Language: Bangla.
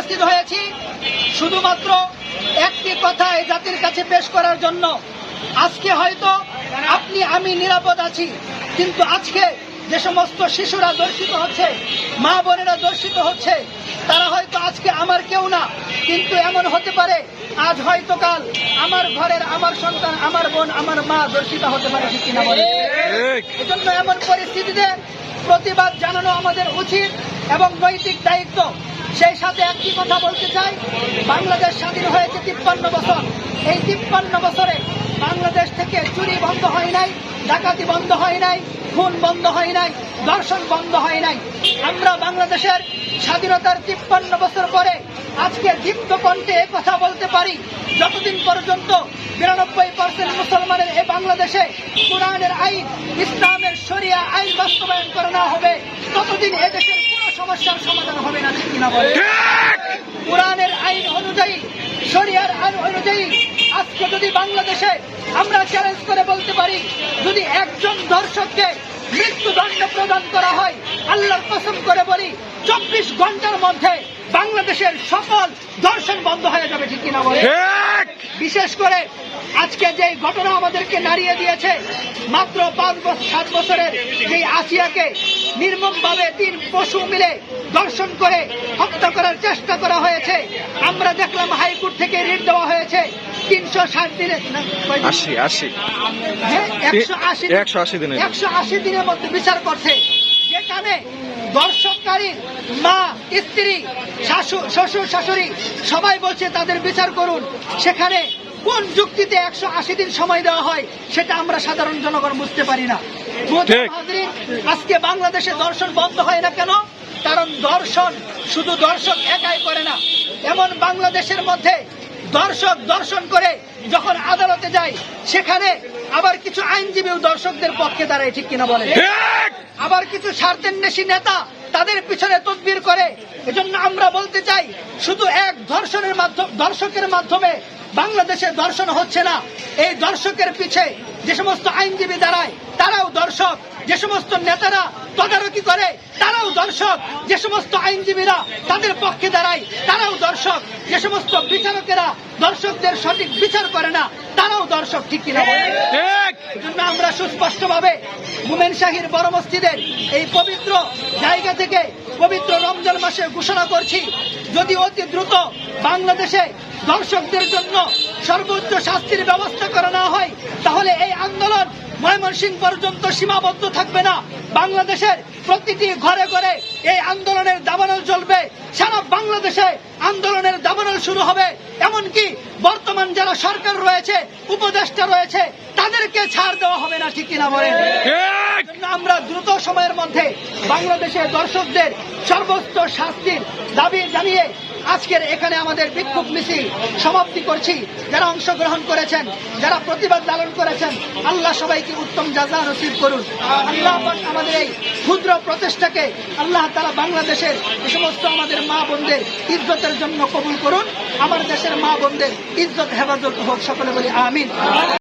উপস্থিত হয়েছি শুধুমাত্র একটি কথা এই জাতির কাছে পেশ করার জন্য। আজকে হয়তো আপনি আমি নিরাপদ আছি কিন্তু আজকে যে সমস্ত শিশুরা দর্শিত হচ্ছে মা বোনেরা দর্শিত হচ্ছে তারা হয়তো আজকে আমার কেউ না কিন্তু এমন হতে পারে আজ হয়তো কাল আমার ঘরের আমার সন্তান আমার বোন আমার মা দর্শিত হতে পারে ঠিক কিনা বলে এজন্য এমন পরিস্থিতিতে প্রতিবাদ জানানো আমাদের উচিত এবং নৈতিক দায়িত্ব। সেই সাথে একটি কথা বলতে চাই, বাংলাদেশ স্বাধীন হয়েছে তিপ্পান্ন বছর। এই তিপ্পান্ন বছরে বাংলাদেশ থেকে চুরি বন্ধ হয় নাই, ডাকাতি বন্ধ হয় নাই, খুন বন্ধ হয় নাই দর্শন বন্ধ হয় নাই। আমরা বাংলাদেশের স্বাধীনতার তিপ্পান্ন বছর পরে আজকে দীপ্ত কণ্ঠে এ কথা বলতে পারি। যতদিন পর্যন্ত বিরানব্বই পার্সেন্ট মুসলমানের এই বাংলাদেশে কোরআনের আইন, ইসলামের শরিয়া আইন বাস্তবায়ন করা না হবে, ততদিন এদেশের কোনো সমস্যার সমাধান হবে না, ঠিক কিনা বলে কোরআনের আইন অনুযায়ী, শরিয়ার আইন অনুযায়ী, আজকে যদি বাংলাদেশে আমরা চ্যালেঞ্জ করে বলতে পারি, যদি একজন দর্শককে মৃত্যুদণ্ড প্রদান করা হয়, আল্লাহর কসম করে বলি বাংলাদেশের সকল দর্শন বন্ধ হয়ে যাবে ঠিক কিনা বলে বিশেষ করে আজকে যে ঘটনা আমাদেরকে নাড়িয়ে দিয়েছে মাত্র পাঁচ বছর সাত বছরের সেই আসিয়াকে নির্মমভাবে তিন পশু মিলে দর্শন করে হত্যা করার চেষ্টা করা হয়েছে। আমরা দেখলাম হাইকোর্ট থেকে রিট দেওয়া হয়েছে তিনশো ষাট দিনে না, আশি আশি। হ্যাঁ, একশো আশি একশো আশি দিনের। একশো আশি দিনের মধ্যে বিচার করছে। যেখানে দর্শককারীর মা স্ত্রী শ্বশুর শাশুড়ি সবাই বলছে তাদের বিচার করুন। সেখানে কোন যুক্তিতে একশো আশি দিন সময় দেওয়া হয় সেটা আমরা সাধারণ জনগণ বুঝতে পারি না। আজকে বাংলাদেশে দর্শন বন্ধ হয় না কেন? কারণ দর্শন শুধু দর্শক একাই করে না। এমন বাংলাদেশের মধ্যে দর্শক দর্শন করে যখন আদালতে যায় সেখানে আবার কিছু আইনজীবীও দর্শকদের পক্ষে দাঁড়ায় ঠিক কিনা বলে আবার কিছু স্বার্থেন্বেষী নেতা তাদের পিছনে তদবির করে। এজন্য আমরা বলতে চাই, শুধু এক ধর্ষণের মাধ্যমে দর্শকের মাধ্যমে বাংলাদেশে দর্শন হচ্ছে না। এই দর্শকের পিছে যে সমস্ত আইনজীবী দাঁড়ায়, তারাও দর্শক যে সমস্ত নেতারা তদারকি করে, তারাও দর্শক যে সমস্ত আইনজীবীরা তাদের পক্ষে দাঁড়ায়, তারাও দর্শক যে সমস্ত বিচারকেরা দর্শকদের সঠিক বিচার করে না, তারাও দর্শক ঠিক কিনা বলে এজন্য আমরা সুস্পষ্টভাবে মুমেন শাহির বড় মসজিদের এই পবিত্র জায়গা থেকে পবিত্র রমজান মাসে ঘোষণা করছি যদি অতি দ্রুত বাংলাদেশে দর্শকদের জন্য সর্বোচ্চ শাস্তির ব্যবস্থা করা না হয় তাহলে এই আন্দোলন ময়মনসিংহ পর্যন্ত সীমাবদ্ধ থাকবে না। বাংলাদেশের প্রতিটি ঘরে ঘরে এই আন্দোলনের দাবানল চলবে। সারা বাংলাদেশে আন্দোলনের দাবানল শুরু হবে। এমনকি বর্তমান যারা সরকার রয়েছে উপদেষ্টা রয়েছে তাদেরকে ছাড় দেওয়া হবে না ঠিক কিনা বলে আমরা দ্রুত সময়ের মধ্যে বাংলাদেশের দর্শকদের সর্বোচ্চ শাস্তির দাবি জানিয়ে আজকের এখানে আমাদের বিক্ষোভ মিছিল সমাপ্তি করছি। যারা অংশগ্রহণ করেছেন, যারা প্রতিবাদ লালন করেছেন, আল্লাহ সবাইকে উত্তম যাজা নসিব করুন। আল্লাহ আমাদের এই ক্ষুদ্র প্রচেষ্টাকে আল্লাহ তারা বাংলাদেশের সমস্ত আমাদের মা বোনদের ইজ্জতের জন্য কবুল করুন। আমার দেশের মা বোনদের ইজ্জত, হেফাজত হোক, সকলে বলি আমিন।